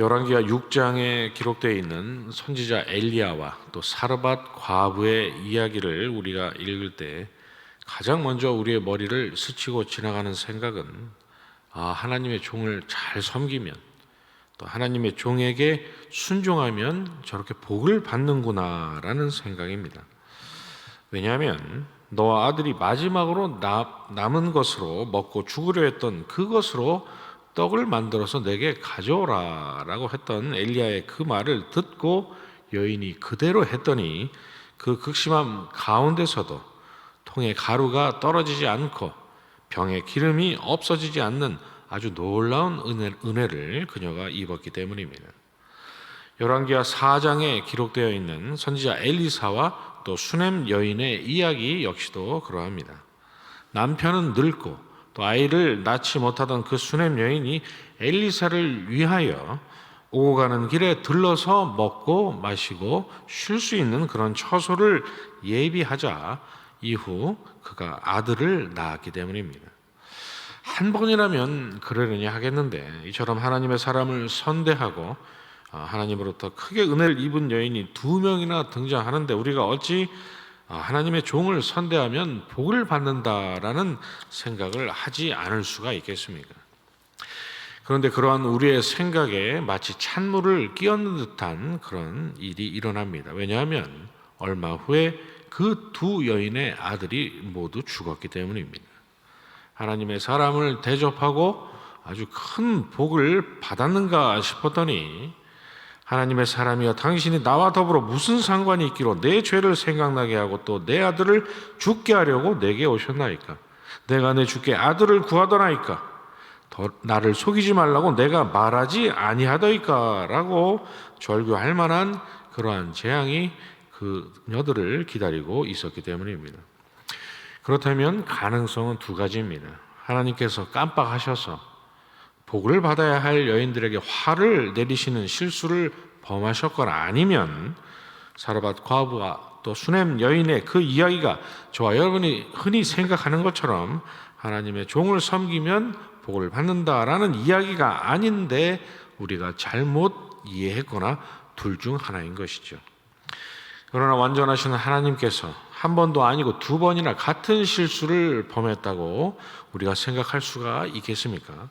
열왕기하 6장에 기록되어 있는 선지자 엘리야와 또 사르밧 과부의 이야기를 우리가 읽을 때 가장 먼저 우리의 머리를 스치고 지나가는 생각은 아, 하나님의 종을 잘 섬기면 또 하나님의 종에게 순종하면 저렇게 복을 받는구나라는 생각입니다. 왜냐하면 너와 아들이 마지막으로 나- 남은 것으로 먹고 죽으려 했던 그것으로 떡을 만들어서 내게 가져오라라고 했던 엘리야의 그 말을 듣고 여인이 그대로 했더니 그 극심함 가운데서도 통에 가루가 떨어지지 않고 병에 기름이 없어지지 않는 아주 놀라운 은혜, 은혜를 그녀가 입었기 때문입니다. 열왕기하 4장에 기록되어 있는 선지자 엘리사와 또 수넴 여인의 이야기 역시도 그러합니다. 남편은 늙고 또 아이를 낳지 못하던 그 수넴 여인이 엘리사를 위하여 오고 가는 길에 들러서 먹고 마시고 쉴 수 있는 그런 처소를 예비하자 이후 그가 아들을 낳았기 때문입니다. 한 번이라면 그러려니 하겠는데 이처럼 하나님의 사람을 선대하고 아, 하나님으로부터 크게 은혜를 입은 여인이 두 명이나 등장하는데 우리가 어찌 아, 하나님의 종을 선대하면 복을 받는다라는 생각을 하지 않을 수가 있겠습니까? 그런데 그러한 우리의 생각에 마치 찬물을 끼얹는 듯한 그런 일이 일어납니다. 왜냐하면 얼마 후에 그 두 여인의 아들이 모두 죽었기 때문입니다. 하나님의 사람을 대접하고 아주 큰 복을 받았는가 싶었더니 하나님의 사람이여 당신이 나와 더불어 무슨 상관이 있기로 내 죄를 생각나게 하고 또 내 아들을 죽게 하려고 내게 오셨나이까 내가 내 주께 아들을 구하더나이까 더 나를 속이지 말라고 내가 말하지 아니하더이까라고 절규할 만한 그러한 재앙이 그녀들을 기다리고 있었기 때문입니다. 그렇다면 가능성은 두 가지입니다. 하나님께서 깜빡하셔서 복을 받아야 할 여인들에게 화를 내리시는 실수를 범하셨거나 아니면 사르밧 과부와 또 수넴 여인의 그 이야기가 저와 여러분이 흔히 생각하는 것처럼 하나님의 종을 섬기면 복을 받는다라는 이야기가 아닌데 우리가 잘못 이해했거나 둘 중 하나인 것이죠. 그러나 완전하신 하나님께서 한 번도 아니고 두 번이나 같은 실수를 범했다고 우리가 생각할 수가 있겠습니까?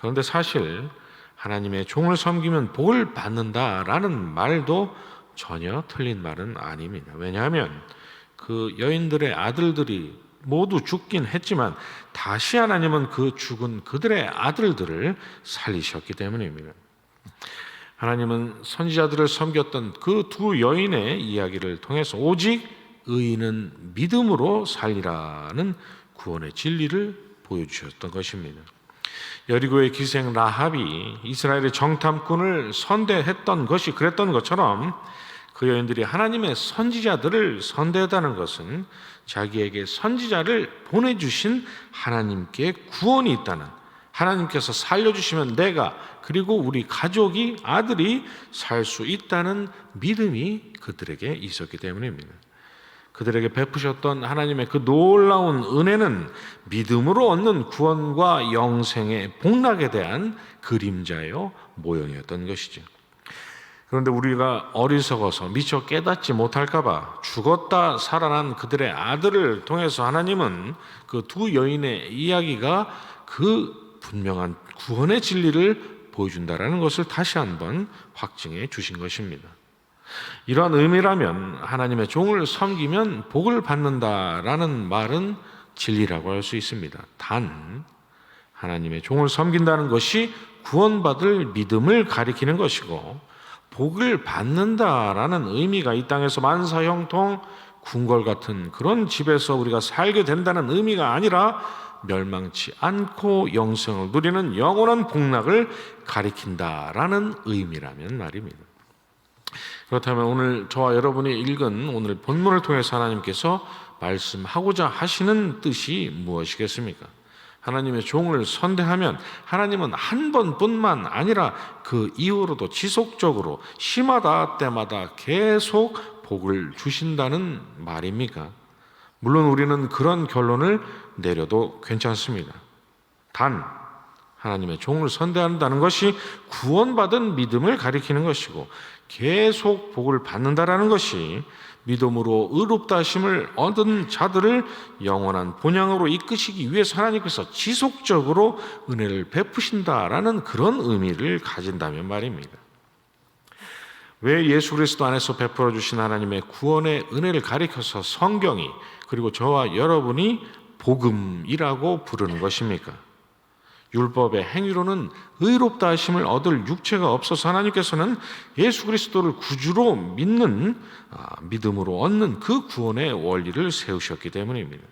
그런데 사실 하나님의 종을 섬기면 복을 받는다라는 말도 전혀 틀린 말은 아닙니다. 왜냐하면 그 여인들의 아들들이 모두 죽긴 했지만 다시 하나님은 그 죽은 그들의 아들들을 살리셨기 때문입니다. 하나님은 선지자들을 섬겼던 그 두 여인의 이야기를 통해서 오직 의인은 믿음으로 살리라는 구원의 진리를 보여주셨던 것입니다. 여리고의 기생 라합이 이스라엘의 정탐꾼을 선대했던 것이 그랬던 것처럼 그 여인들이 하나님의 선지자들을 선대했다는 것은 자기에게 선지자를 보내주신 하나님께 구원이 있다는 하나님께서 살려주시면 내가 그리고 우리 가족이 아들이 살 수 있다는 믿음이 그들에게 있었기 때문입니다. 그들에게 베푸셨던 하나님의 그 놀라운 은혜는 믿음으로 얻는 구원과 영생의 복락에 대한 그림자요 모형이었던 것이죠. 그런데 우리가 어리석어서 미처 깨닫지 못할까봐 죽었다 살아난 그들의 아들을 통해서 하나님은 그 두 여인의 이야기가 그 분명한 구원의 진리를 보여준다라는 것을 다시 한번 확증해 주신 것입니다. 이러한 의미라면 하나님의 종을 섬기면 복을 받는다라는 말은 진리라고 할 수 있습니다. 단 하나님의 종을 섬긴다는 것이 구원받을 믿음을 가리키는 것이고 복을 받는다라는 의미가 이 땅에서 만사형통 궁궐 같은 그런 집에서 우리가 살게 된다는 의미가 아니라 멸망치 않고 영생을 누리는 영원한 복락을 가리킨다라는 의미라면 말입니다. 그렇다면 오늘 저와 여러분이 읽은 오늘 본문을 통해서 하나님께서 말씀하고자 하시는 뜻이 무엇이겠습니까? 하나님의 종을 선대하면 하나님은 한 번뿐만 아니라 그 이후로도 지속적으로 심하다 때마다 계속 복을 주신다는 말입니까? 물론 우리는 그런 결론을 내려도 괜찮습니다. 단 하나님의 종을 선대한다는 것이 구원받은 믿음을 가리키는 것이고 계속 복을 받는다라는 것이 믿음으로 의롭다 하심을 얻은 자들을 영원한 본향으로 이끄시기 위해서 하나님께서 지속적으로 은혜를 베푸신다라는 그런 의미를 가진다면 말입니다. 왜 예수 그리스도 안에서 베풀어 주신 하나님의 구원의 은혜를 가리켜서 성경이 그리고 저와 여러분이 복음이라고 부르는 것입니까? 율법의 행위로는 의롭다 하심을 얻을 육체가 없어서 하나님께서는 예수 그리스도를 구주로 믿는 아, 믿음으로 얻는 그 구원의 원리를 세우셨기 때문입니다.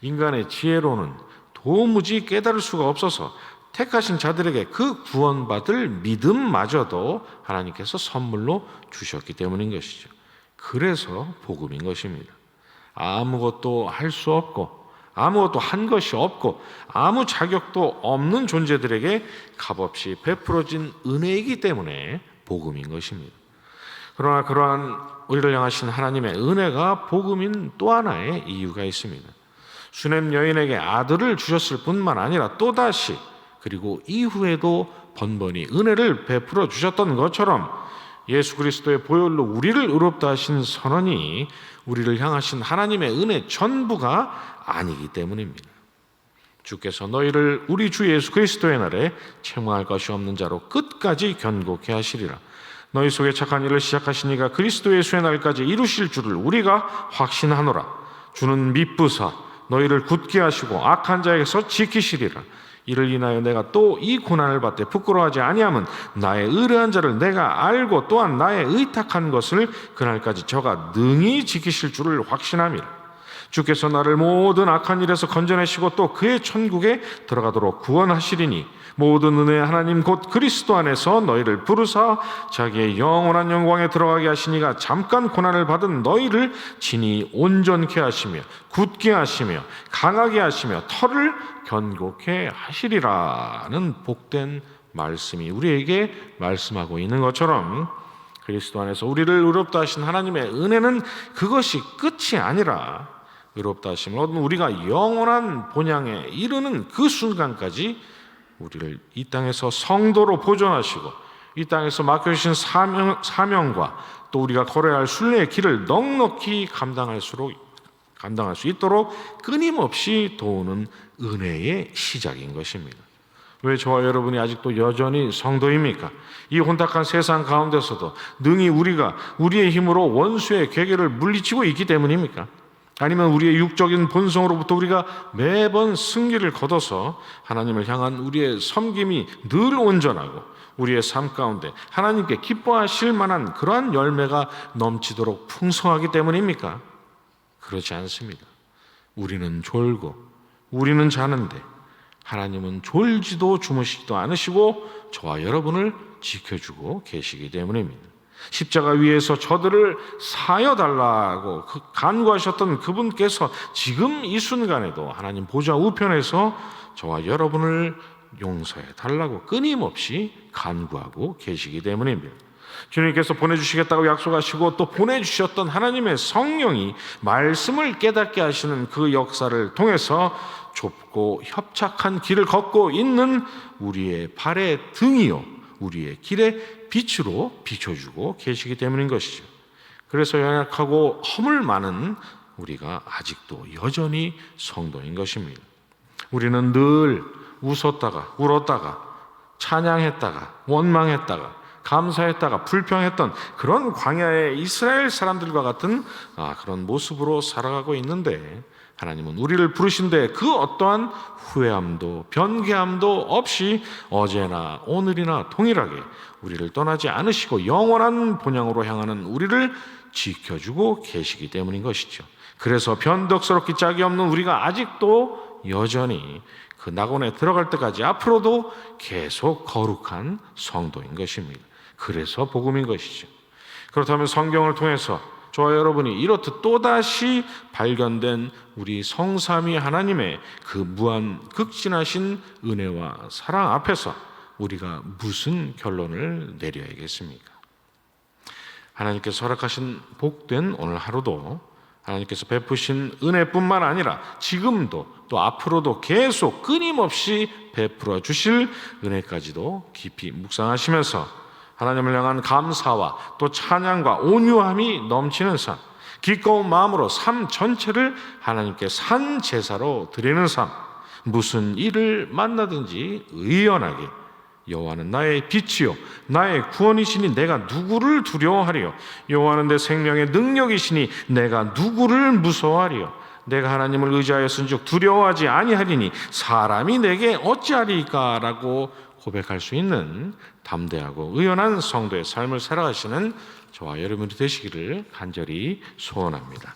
인간의 지혜로는 도무지 깨달을 수가 없어서 택하신 자들에게 그 구원받을 믿음마저도 하나님께서 선물로 주셨기 때문인 것이죠. 그래서 복음인 것입니다. 아무것도 할 수 없고 아무것도 한 것이 없고 아무 자격도 없는 존재들에게 값없이 베풀어진 은혜이기 때문에 복음인 것입니다. 그러나 그러한 우리를 향하신 하나님의 은혜가 복음인 또 하나의 이유가 있습니다. 수냄 여인에게 아들을 주셨을 뿐만 아니라 또다시 그리고 이후에도 번번이 은혜를 베풀어 주셨던 것처럼 예수 그리스도의 보혈로 우리를 의롭다 하신 선언이 우리를 향하신 하나님의 은혜 전부가 아니기 때문입니다. 주께서 너희를 우리 주 예수 그리스도의 날에 채무할 것이 없는 자로 끝까지 견고케 하시리라. 너희 속에 착한 일을 시작하신 이가 그리스도 예수의 날까지 이루실 줄을 우리가 확신하노라. 주는 미쁘사 너희를 굳게 하시고 악한 자에게서 지키시리라. 이를 인하여 내가 또 이 고난을 받되 부끄러워하지 아니함은 나의 의뢰한 자를 내가 알고 또한 나의 의탁한 것을 그날까지 저가 능히 지키실 줄을 확신함이라. 주께서 나를 모든 악한 일에서 건져내시고 또 그의 천국에 들어가도록 구원하시리니 모든 은혜 하나님 곧 그리스도 안에서 너희를 부르사 자기의 영원한 영광에 들어가게 하시니가 잠깐 고난을 받은 너희를 진히 온전케 하시며 굳게 하시며 강하게 하시며 털을 견고케 하시리라는 복된 말씀이 우리에게 말씀하고 있는 것처럼 그리스도 안에서 우리를 의롭다 하신 하나님의 은혜는 그것이 끝이 아니라 의롭다 하심을 얻은 우리가 영원한 본향에 이르는 그 순간까지 우리를 이 땅에서 성도로 보존하시고 이 땅에서 맡겨주신 사명, 사명과 또 우리가 걸어야 할 순례의 길을 넉넉히 감당할수록 감당할 수 있도록 끊임없이 도우는 은혜의 시작인 것입니다. 왜 저와 여러분이 아직도 여전히 성도입니까? 이 혼탁한 세상 가운데서도 능히 우리가 우리의 힘으로 원수의 괴계를 물리치고 있기 때문입니까? 아니면 우리의 육적인 본성으로부터 우리가 매번 승리를 거둬서 하나님을 향한 우리의 섬김이 늘 온전하고 우리의 삶 가운데 하나님께 기뻐하실 만한 그러한 열매가 넘치도록 풍성하기 때문입니까? 그렇지 않습니다. 우리는 졸고 우리는 자는데 하나님은 졸지도 주무시지도 않으시고 저와 여러분을 지켜주고 계시기 때문입니다. 십자가 위에서 저들을 사여 달라고 그 간구하셨던 그분께서 지금 이 순간에도 하나님 보좌 우편에서 저와 여러분을 용서해 달라고 끊임없이 간구하고 계시기 때문입니다. 주님께서 보내주시겠다고 약속하시고 또 보내주셨던 하나님의 성령이 말씀을 깨닫게 하시는 그 역사를 통해서 좁고 협착한 길을 걷고 있는 우리의 발의 등이요. 우리의 길의 빛으로 비춰주고 계시기 때문인 것이죠. 그래서 연약하고 허물 많은 우리가 아직도 여전히 성도인 것입니다. 우리는 늘 웃었다가 울었다가 찬양했다가 원망했다가 감사했다가 불평했던 그런 광야의 이스라엘 사람들과 같은 아, 그런 모습으로 살아가고 있는데 하나님은 우리를 부르신데 그 어떠한 후회함도 변개함도 없이 어제나 오늘이나 동일하게 우리를 떠나지 않으시고 영원한 본향으로 향하는 우리를 지켜주고 계시기 때문인 것이죠. 그래서 변덕스럽기 짝이 없는 우리가 아직도 여전히 그 낙원에 들어갈 때까지 앞으로도 계속 거룩한 성도인 것입니다. 그래서 복음인 것이죠. 그렇다면 성경을 통해서 저와 여러분이 이렇듯 또다시 발견된 우리 성삼위 하나님의 그 무한 극진하신 은혜와 사랑 앞에서 우리가 무슨 결론을 내려야겠습니까? 하나님께서 허락하신 복된 오늘 하루도 하나님께서 베푸신 은혜뿐만 아니라 지금도 또 앞으로도 계속 끊임없이 베풀어 주실 은혜까지도 깊이 묵상하시면서 하나님을 향한 감사와 또 찬양과 온유함이 넘치는 삶, 기꺼운 마음으로 삶 전체를 하나님께 산 제사로 드리는 삶, 무슨 일을 만나든지 의연하게 여호와는 나의 빛이요 나의 구원이시니 내가 누구를 두려워하리요? 여호와는 내 생명의 능력이시니 내가 누구를 무서워하리요? 내가 하나님을 의지하였은즉 두려워하지 아니하리니 사람이 내게 어찌하리까라고 고백할 수 있는 담대하고 의연한 성도의 삶을 살아가시는 저와 여러분이 되시기를 간절히 소원합니다.